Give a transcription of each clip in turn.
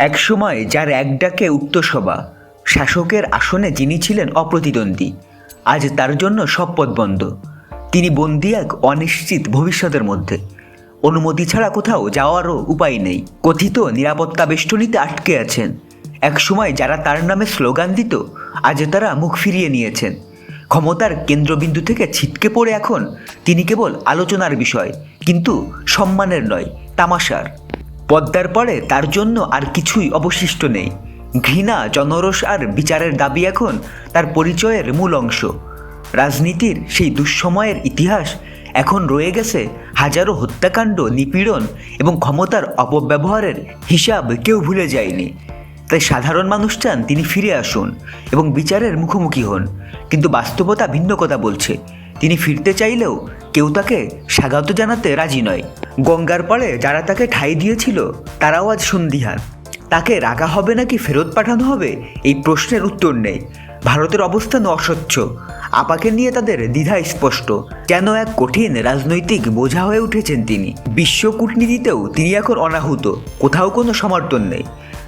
একসময় যার এক ডাকে উত্তরসভা, শাসকের আসনে যিনি ছিলেন অপ্রতিদ্বন্দ্বী। আজ তার জন্য সব পথ বন্ধ। তিনি বন্দি এক অনিশ্চিত ভবিষ্যতের মধ্যে। অনুমতি ছাড়া কোথাও যাওয়ারও উপায় নেই। কথিত নিরাপত্তা বেষ্টনীতে আটকে আছেন। একসময় যারা তার নামে স্লোগান দিত, আজ তারা মুখ ফিরিয়ে নিয়েছেন। ক্ষমতার কেন্দ্রবিন্দু থেকে ছিটকে পড়ে এখন তিনি কেবল আলোচনার বিষয়, কিন্তু সম্মানের নয়, তামাশার। পদ্মার পরে তার জন্য আর কিছুই অবশিষ্ট নেই। ঘৃণা জনরস আর বিচারের দাবি এখন তার পরিচয়ের মূল অংশ। রাজনীতির সেই দুঃসময়ের ইতিহাস এখন রয়ে গেছে হাজারো হত্যাকাণ্ড, নিপীড়ন এবং ক্ষমতার অপব্যবহারের হিসাব কেউ ভুলে যায়নি। তাই সাধারণ মানুষ চান তিনি ফিরে আসুন এবং বিচারের মুখোমুখি হন। কিন্তু বাস্তবতা ভিন্ন কথা বলছে। তিনি ফিরতে চাইলেও কেউ তাকে স্বাগত জানাতে রাজি নয়। গঙ্গার পরে যারা তাকে ঠাঁই দিয়েছিল, তারাও আজ সন্দিহান তাকে রাগা হবে নাকি ফেরত পাঠানো হবে, এই প্রশ্নের উত্তর নেই। ভারতের অবস্থান অস্বচ্ছ। আপাকে নিয়ে তাদের দ্বিধা স্পষ্ট। যেন এক কঠিন রাজনৈতিক বোঝা হয়ে উঠেছেন তিনি। বিশ্ব কূটনীতিতেও তিনি এখন অনাহুত, কোথাও কোনো সমর্থন নেই।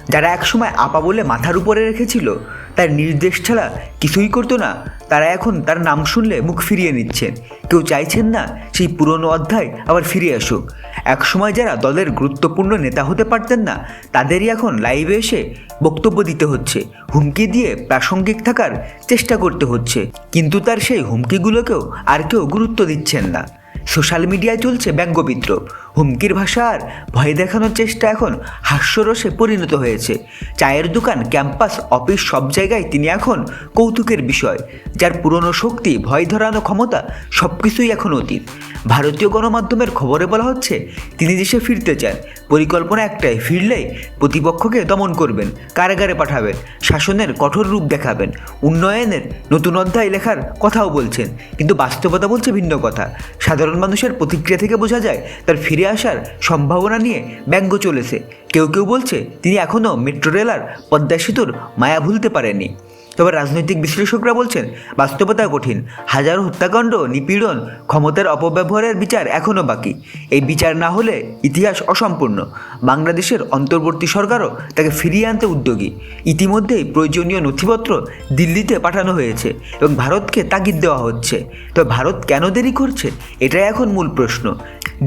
যারা একসময় আপা বলে মাথার উপরে রেখেছিল, তার নির্দেশ ছাড়া কিছুই করতো না, তারা এখন তার নাম শুনলে মুখ ফিরিয়ে নিচ্ছেন। কেউ চাইছেন না সেই পুরনো অধ্যায় আবার ফিরে আসুক। একসময় যারা দলের গুরুত্বপূর্ণ নেতা হতে পারতেন না, তাদেরই এখন লাইভে এসে বক্তব্য দিতে হচ্ছে। হুমকি দিয়ে প্রাসঙ্গিক থাকার চেষ্টা করতে হচ্ছে। কিন্তু তার সেই হুমকিগুলোকেও আর কেউ গুরুত্ব দিচ্ছেন না। সোশ্যাল মিডিয়ায় চলছে ব্যঙ্গ বিদ্রোহ। হুমকির ভাষা আর ভয় দেখানোর চেষ্টা এখন হাস্যরসে পরিণত হয়েছে। চায়ের দোকান, ক্যাম্পাস, অফিস সব জায়গায় তিনি এখন কৌতুকের বিষয়। যার পুরনো শক্তি, ভয় ধরানো ক্ষমতা সব কিছুই এখন অতীত। ভারতীয় গণমাধ্যমের খবরে বলা হচ্ছে, তিনি দেশে ফিরতে চান। পরিকল্পনা একটাই, ফিরলেই প্রতিপক্ষকে দমন করবেন, কারাগারে পাঠাবেন, শাসনের কঠোর রূপ দেখাবেন। উন্নয়নের নতুন অধ্যায় লেখার কথাও বলছেন, কিন্তু বাস্তবতা বলছে ভিন্ন কথা। সাধারণ মানুষের প্রতিক্রিয়া থেকে বোঝা যায়, তার ফিরে আসার সম্ভাবনা নিয়ে ব্যঙ্গ চলেছে। কেউ কেউ বলছে, তিনি এখনও মেট্রো রেলার পদ্মা সেতুর মায়া ভুলতে পারেননি। তবে রাজনৈতিক বিশ্লেষকরা বলছেন, বাস্তবতা কঠিন। হাজারো হত্যাকাণ্ড, নিপীড়ন, ক্ষমতার অপব্যবহারের বিচার এখনও বাকি। এই বিচার না হলে ইতিহাস অসম্পূর্ণ। বাংলাদেশের অন্তর্বর্তী সরকারও তাকে ফিরিয়ে আনতে উদ্যোগী। ইতিমধ্যেই প্রয়োজনীয় নথিপত্র দিল্লিতে পাঠানো হয়েছে এবং ভারতকে তাগিদ দেওয়া হচ্ছে। তবে ভারত কেন দেরি করছে? এটাই এখন মূল প্রশ্ন।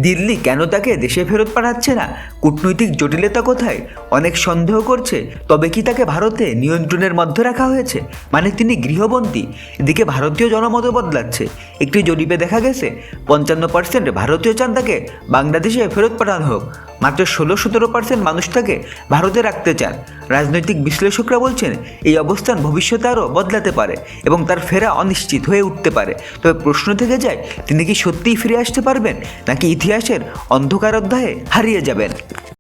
দিল্লি কেন তাকে দেশে ফেরত পাঠাচ্ছে না? কূটনৈতিক জটিলতা কোথায়? অনেক সন্দেহ করছে, তবে কি তাকে ভারতে নিয়ন্ত্রণের মধ্যে রাখা হয়েছে? মানে তিনি গৃহবন্দী, এদিকে ভারতীয় জনমত বদলাচ্ছে। একটি জরিপে দেখা গেছে, পঞ্চান্ন পার্সেন্ট ভারতীয় চান তাকে বাংলাদেশে ফেরত পাঠানো হোক। মাত্র ষোলো সতেরো পার্সেন্ট মানুষ তাকে ভারতে রাখতে চান। রাজনৈতিক বিশ্লেষকরা বলছেন, এই অবস্থান ভবিষ্যতে আরও বদলাতে পারে এবং তার ফেরা অনিশ্চিত হয়ে উঠতে পারে। তবে প্রশ্ন থেকে যায়, তিনি কি সত্যিই ফিরে আসতে পারবেন, নাকি ইতিহাসের অন্ধকার অধ্যায়ে হারিয়ে যাবেন?